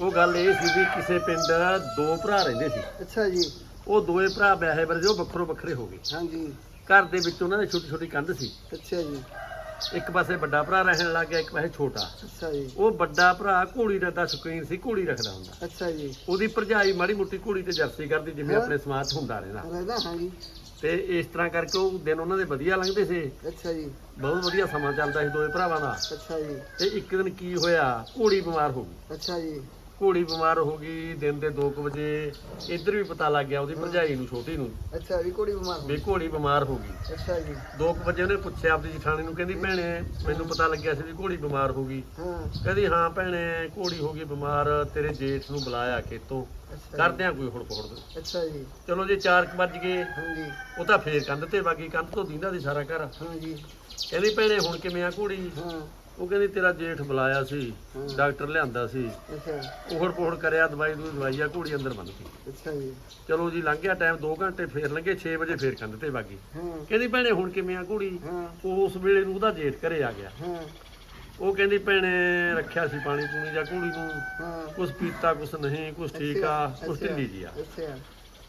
ਉਹ ਗੱਲ ਇਹ ਸੀ ਵੀ ਕਿਸੇ ਪਿੰਡ ਦੋ ਭਰਾ ਰਹਿੰਦੇ ਸੀ। ਅੱਛਾ ਜੀ। ਉਹ ਦੋਏ ਭਰਾ ਵਿਆਹੇ ਵਰਗੇ ਉਹ ਵੱਖਰੋ ਵੱਖਰੇ ਹੋ ਗਏ। ਹਾਂਜੀ। ਘਰ ਦੇ ਵਿੱਚ ਉਹਨਾਂ ਦੇ ਛੋਟੀ ਛੋਟੀ ਕੰਧ ਸੀ। ਅੱਛਾ ਜੀ। ਇੱਕ ਪਾਸੇ ਵੱਡਾ ਭਰਾ ਰਹਿਣ ਲੱਗ ਗਿਆ ਇੱਕ ਪਾਸੇ ਛੋਟਾ। ਅੱਛਾ ਜੀ। ਉਹ ਵੱਡਾ ਭਰਾ ਘੋੜੀ ਦਾ ਸ਼ੌਕੀਨ ਸੀ ਘੋੜੀ ਰੱਖਦਾ ਹੁੰਦਾ। ਅੱਛਾ ਜੀ। ਉਹਦੀ ਭਰਜਾਈ ਮਾੜੀ ਮੁੱਟੀ ਘੋੜੀ ਤੇ ਜਰਸੀ ਕਰਦੀ ਜਿਵੇਂ। ਆਪਣੇ ਸਮਾਜ 'ਚ ਹੁੰਦਾ ਰਹਿੰਦਾ। ਰਹਿਦਾ ਹਾਂਜੀ। ਤੇ ਇਸ ਤਰ੍ਹਾਂ ਕਰਕੇ ਉਹ ਦਿਨ ਉਹਨਾਂ ਦੇ ਵਧੀਆ ਲੰਘਦੇ ਸੀ। ਅੱਛਾ ਜੀ। ਬਹੁਤ ਵਧੀਆ ਸਮਾਂ ਚੱਲਦਾ ਸੀ ਦੋਏ ਭਰਾਵਾਂ ਦਾ। ਅੱਛਾ ਜੀ। ਤੇ ਇੱਕ ਦਿਨ ਕੀ ਹੋਇਆ ਘੋੜੀ ਬਿਮਾਰ ਹੋ ਗਈ। ਅੱਛਾ ਜੀ। ਘੋੜੀ ਬਿਮਾਰ ਹੋ ਗਈ ਦਿਨ ਦੇ 2 ਵਜੇ ਇੱਧਰ ਵੀ ਪਤਾ ਲੱਗ ਗਿਆ ਉਹਦੀ ਭਰਜਾਈ ਨੂੰ ਛੋਟੀ ਨੂੰ। ਅੱਛਾ ਵੀ ਕੁੜੀ ਬਿਮਾਰ ਹੋ ਵੀ ਘੋੜੀ ਬਿਮਾਰ ਹੋ ਗਈ। ਅੱਛਾ ਜੀ। 2 ਵਜੇ ਉਹਨੇ ਪੁੱਛਿਆ ਆਪਣੀ ਜਠਾਣੀ ਨੂੰ ਕਹਿੰਦੀ ਭੈਣੇ ਮੈਨੂੰ ਪਤਾ ਲੱਗਿਆ ਸੀ ਵੀ ਘੋੜੀ ਬਿਮਾਰ ਹੋ ਗਈ। ਹਾਂ। ਕਹਿੰਦੀ ਹਾਂ ਭੈਣੇ ਘੋੜੀ ਹੋ ਗਈ ਬਿਮਾਰ ਤੇਰੇ ਜੇਠ ਨੂੰ ਬੁਲਾਇਆ ਖੇਤੋਂ। ਕਰਦੇ ਆ ਕੋਈ ਹੁੜ ਪਹੁੜ ਅੱਛਾ ਜੀ। ਚਲੋ ਜੇ 4 ਵੱਜ ਗਏ ਹਾਂਜੀ। ਉਹ ਤਾਂ ਫੇਰ ਕੰਧ ਤੇ ਬਾਕੀ ਕੰਧ ਤੋਂ ਦਿੰਦਾ ਸੀ ਸਾਰਾ ਘਰ। ਹਾਂਜੀ। ਕਹਿੰਦੀ ਭੈਣੇ ਹੁਣ ਕਿਵੇਂ ਆ ਘੋੜੀ? ਹਾਂ। ਉਹ ਕਹਿੰਦੀ ਤੇਰਾ ਜੇਠ ਬੁਲਾਇਆ ਸੀ। ਡਾਕਟਰ ਲਿਆਂਦਾ ਸੀ। ਅੱਛਾ। ਉਖੜ ਪੋਖੜ ਕਰਿਆ ਦਵਾਈ ਦੂਈ ਦਵਾਈ ਆ ਘੋੜੀ ਅੰਦਰ ਬੰਦ ਸੀ ਅੱਛਾ ਜੀ। ਚਲੋ ਜੀ ਲੰਘ ਗਿਆ ਟਾਈਮ 2 ਘੰਟੇ ਫੇਰ ਲੰਘੇ 6 ਵਜੇ ਫੇਰ ਕੰਧ ਤੇ ਹਾਂ। ਕਹਿੰਦੀ ਭੈਣੇ ਹੁਣ ਕਿਵੇਂ ਆ ਘੋੜੀ? ਉਸ ਵੇਲੇ ਨੂੰ ਉਹਦਾ ਜੇਠ ਘਰੇ ਆ ਗਿਆ। ਉਹ ਕਹਿੰਦੀ ਭੈਣੇ ਰੱਖਿਆ ਸੀ ਪਾਣੀ ਪੂਣੀ ਜਾਂ ਘੋੜੀ ਨੂੰ। ਕੁਛ ਪੀਤਾ ਕੁਛ ਨਹੀਂ ਕੁਛ ਠੀਕ ਆ ਕੁਛ ਢਿੱਲੀ ਜੀ ਆ। ਅੱਛਾ।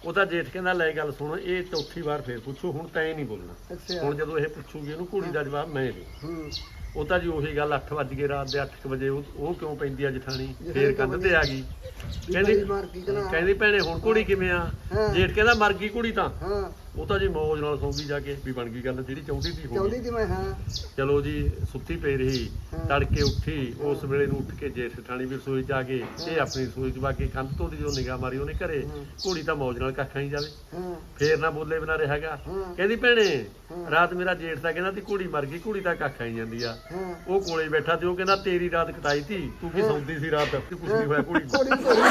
ਉਹਦਾ ਜੇਠ ਕਹਿੰਦਾ ਲੈ ਗੱਲ ਸੁਣ ਇਹ ਚੌਥੀ ਵਾਰ ਫੇਰ ਪੁੱਛੋ ਹੁਣ ਤੈਂ ਨਹੀਂ ਬੋਲਣਾ। ਅੱਛਾ। ਹੁਣ ਜਦੋਂ ਇਹ ਪੁੱਛੂਗੀ ਇਹਨੂੰ ਘੋੜੀ ਦਾ ਜਵਾਬ ਮੈਂ ਦੇ ਹੂੰ। ਉਹ ਤਾਂ ਜੀ ਉਹੀ ਗੱਲ 8 ਵਜ ਗਏ ਰਾਤ ਦੇ 8 ਵਜੇ ਉਹ ਉਹ ਕਿਉਂ ਪੈਂਦੀ ਆ ਜਠਾਣੀ? ਫੇਰ ਕੰਧ ਤੇ ਆ ਗਈ। ਕਹਿੰਦੀ ਕਹਿੰਦੀ ਮਾਰ ਕੀ ਕਨਾ ਕਹਿੰਦੀ ਭੈਣੇ ਹੁਣ ਘੋੜੀ ਕਿਵੇਂ ਆ? ਹਾਂ। ਜੇਠ ਕਹਿੰਦਾ ਮਰ ਗਈ ਘੋੜੀ ਤਾਂ। ਹਾਂ। ਉਹ ਤਾਂ ਜੀ ਮੌਜ ਨਾਲ ਸੌਂ ਗਈ ਜਾ ਕੇ ਵੀ ਬਣ ਗਈ ਗੱਲ ਜਿਹੜੀ ਚਾਹੁੰਦੀ ਸੀ ਹੋ ਚਾਹੁੰਦੀ ਗਈ ਸੀ ਮੈਂ ਹਾਂ ਚਲੋ ਜੀ ਸੁੱਤੀ ਪਈ ਰਹੀ ਹਾਂ। ਤੜਕੇ ਉੱਠੀ ਉਸ ਵੇਲੇ ਨੂੰ ਉੱਠ ਕੇ ਜੇਠ ਠਾਣੀ ਵੀ ਰਸੋਈ ਚ ਆ ਗਏ ਇਹ ਆਪਣੀ ਰਸੋਈ ਚ ਬਾਕੀ ਕੰਧ ਤੋਂ ਦੀ ਜੋ ਨਿਗਾਹ ਮਾਰੀ ਉਹਨੇ ਘਰੇ ਹਾਂ। ਘੋੜੀ ਤਾਂ ਮੌਜ ਨਾਲ ਕੱਖਾਂ ਹੀ ਜਾਵੇ ਹਾਂ ਫੇਰ ਨਾ ਬੋਲੇ ਬਿਨਾ ਰਿਹਾਗਾ ਹਾਂ। ਕਹਿੰਦੀ ਭੈਣੇ ਹਾਂ। ਰਾਤ ਮੇਰਾ ਜੇਠ ਤਾਂ ਕਹਿੰਦਾ ਤੀ ਘੋੜੀ ਮਰ ਗਈ ਘੋੜੀ ਤਾਂ ਕੱਖਾਂ ਹੀ ਜਾਂਦੀ ਆ ਹਾਂ ਉਹ ਕੋਲੇ ਬੈਠਾ ਤੇ ਉਹ ਕਹਿੰਦਾ ਤੇਰੀ ਰਾਤ ਕਟਾਈ ਤੀ ਤੂੰ ਕੀ। ਸੌਂਦੀ ਸੀ ਰਾਤ ਤੇ ਕੁਛ ਨਹੀਂ ਹੋਇਆ ਘੋੜੀ ਨੂੰ। ਕੁੜੀ ਕੁੜੀ